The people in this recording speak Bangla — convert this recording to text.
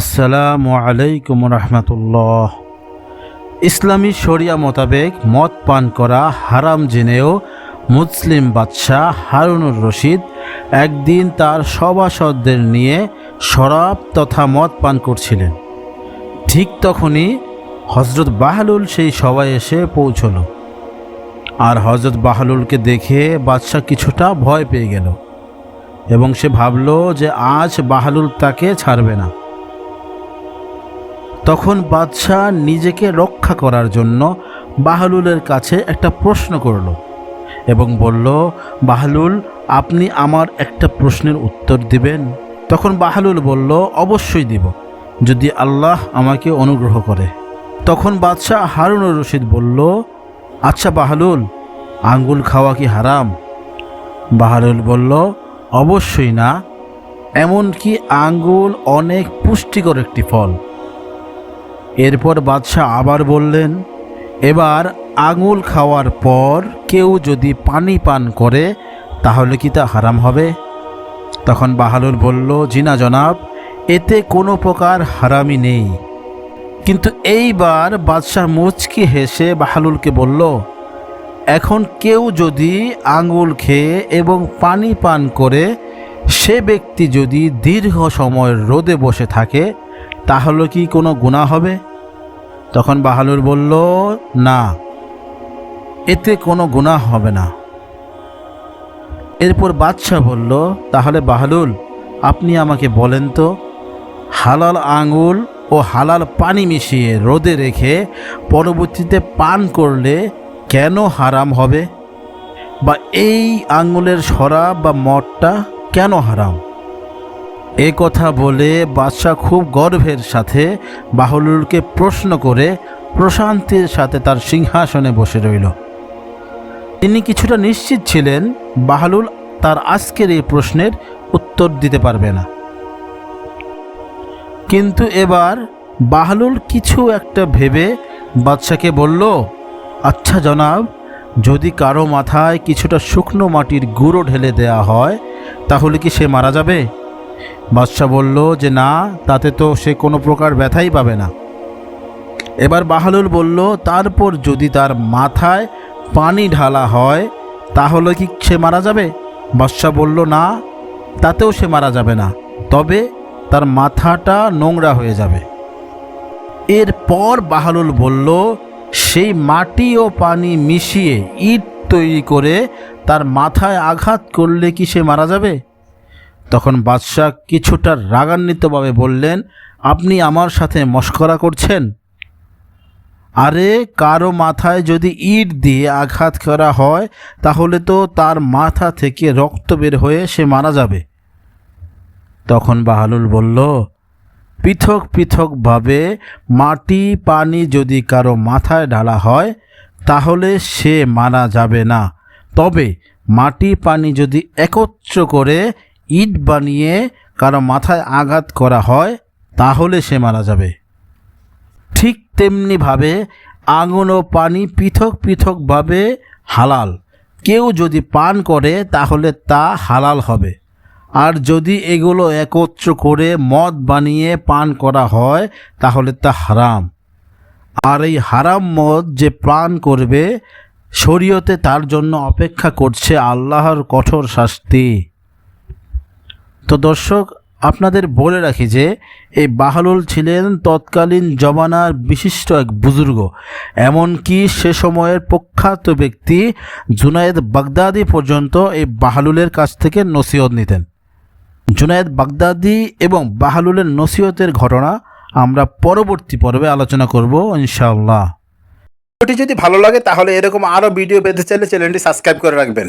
আসসালামু আলাইকুম রহমতুল্লাহ। ইসলামী শরিয়া মোতাবেক মদ পান করা হারাম জেনেও মুসলিম বাদশাহ হারুনুর রশিদ একদিন তার সভাসদদের নিয়ে শরাব তথা মদ পান করছিলেন। ঠিক তখনই হজরত বাহালুল সেই সভায় এসে পৌঁছল। আর হজরত বাহালুলকে দেখে বাদশাহ কিছুটা ভয় পেয়ে গেল এবং সে ভাবল যে আজ বাহালুল তাকে ছাড়বে না। তখন বাদশাহ নিজেকে রক্ষা করার জন্য বাহলুলের কাছে একটা প্রশ্ন করল এবং বলল, বাহলুল, আপনি আমার একটা প্রশ্নের উত্তর দিবেন? তখন বাহলুল বলল, অবশ্যই দিব, যদি আল্লাহ আমাকে অনুগ্রহ করে। তখন বাদশাহ হারুনুর রশিদ বলল আচ্ছা বাহলুল, আঙ্গুল খাওয়া কি হারাম? বাহারুল বলল, অবশ্যই না, এমনকি আঙ্গুল অনেক পুষ্টিকর একটি ফল। এরপর বাদশাহ আবার বললেন, এবার আঙুল খাওয়ার পর কেউ যদি পানি পান করে, তাহলে কি তা হারাম হবে? তখন বাহালুর বলল, জিনা জনাব, এতে কোনো প্রকার হারামি নেই। কিন্তু এইবার বাদশাহ মুচকি হেসে বাহালুলকে বলল, এখন কেউ যদি আঙুল খেয়ে এবং পানি পান করে, সে ব্যক্তি যদি দীর্ঘ সময় রোদে বসে থাকে তাহলে কি কোনো গুণা হবে? তখন বাহালুর বলল, না, এতে কোনো গুণা হবে না। এরপর বাদশাহ বলল, তাহলে বাহালুল আপনি আমাকে বলেন তো, হালাল আঙুল ও হালাল পানি মিশিয়ে রোদে রেখে পরবর্তীতে পান করলে কেন হারাম হবে? বা এই আঙুলের শরাব বা মদটা কেন হারাম? এ কথা বলে বাদশাহ খুব গর্বের সাথে বাহলুলকে প্রশ্ন করে প্রশান্তির সাথে তার সিংহাসনে বসে রইল। তিনি কিছুটা নিশ্চিত ছিলেন বাহলুল তার আজকের এই প্রশ্নের উত্তর দিতে পারবে না। কিন্তু এবার বাহলুল কিছু একটা ভেবে বাদশাকে বলল আচ্ছা জনাব, যদি কারও মাথায় কিছুটা শুকনো মাটির গুঁড়ো ঢেলে দেয়া হয়, তাহলে কি সে মারা যাবে? বাদশাহ বলল যে, না, তাতে তো সে কোনো প্রকার ব্যথাই পাবে না। এবার বাহালুল বলল, তারপর যদি তার মাথায় পানি ঢালা হয়, তাহলে কি সে মারা যাবে? বাদশাহ বলল, না, তাতেও সে মারা যাবে না, তবে তার মাথাটা নোংরা হয়ে যাবে। এরপর বাহালুল বলল, সেই মাটি ও পানি মিশিয়ে ইট তৈরি করে তার মাথায় আঘাত করলে কি সে মারা যাবে? তখন বাদশাহ কিছুটা রাগান্বিতভাবে বললেন, আপনি আমার সাথে মস্করা করছেন? আরে, কারও মাথায় যদি ইট দিয়ে আঘাত করা হয়, তাহলে তো তার মাথা থেকে রক্ত বের হয়ে সে মারা যাবে। তখন বাহালুল বলল, পৃথক পৃথকভাবে মাটি পানি যদি কারও মাথায় ঢালা হয়, তাহলে সে মারা যাবে না। তবে মাটি পানি যদি একত্র করে ইট বানিয়ে কারও মাথায় আঘাত করা হয়, তাহলে সে মারা যাবে। ঠিক তেমনিভাবে আগুন ও পানি পৃথক পৃথকভাবে হালাল। কেউ যদি পান করে, তাহলে তা হালাল হবে। আর যদি এগুলো একত্র করে মদ বানিয়ে পান করা হয়, তাহলে তা হারাম। আর এই হারাম মদ যে পান করবে, শরীয়তে তার জন্য অপেক্ষা করছে আল্লাহর কঠোর শাস্তি। তো দর্শক, আপনাদের বলে রাখি যে, এই বাহালুল ছিলেন তৎকালীন জমানার বিশিষ্ট এক বুজুর্গ। এমনকি সে সময়ের প্রখ্যাত ব্যক্তি জুনায়েদ বাগদাদি পর্যন্ত এই বাহালুলের কাছ থেকে নসিহত নিতেন। জুনায়েদ বাগদাদি এবং বাহালুলের নসিহতের ঘটনা আমরা পরবর্তী পর্বে আলোচনা করব, ইনশাআল্লাহ। ভিডিওটি যদি ভালো লাগে তাহলে এরকম আরও ভিডিও পেতে চাইলে চ্যানেলটি সাবস্ক্রাইব করে রাখবেন।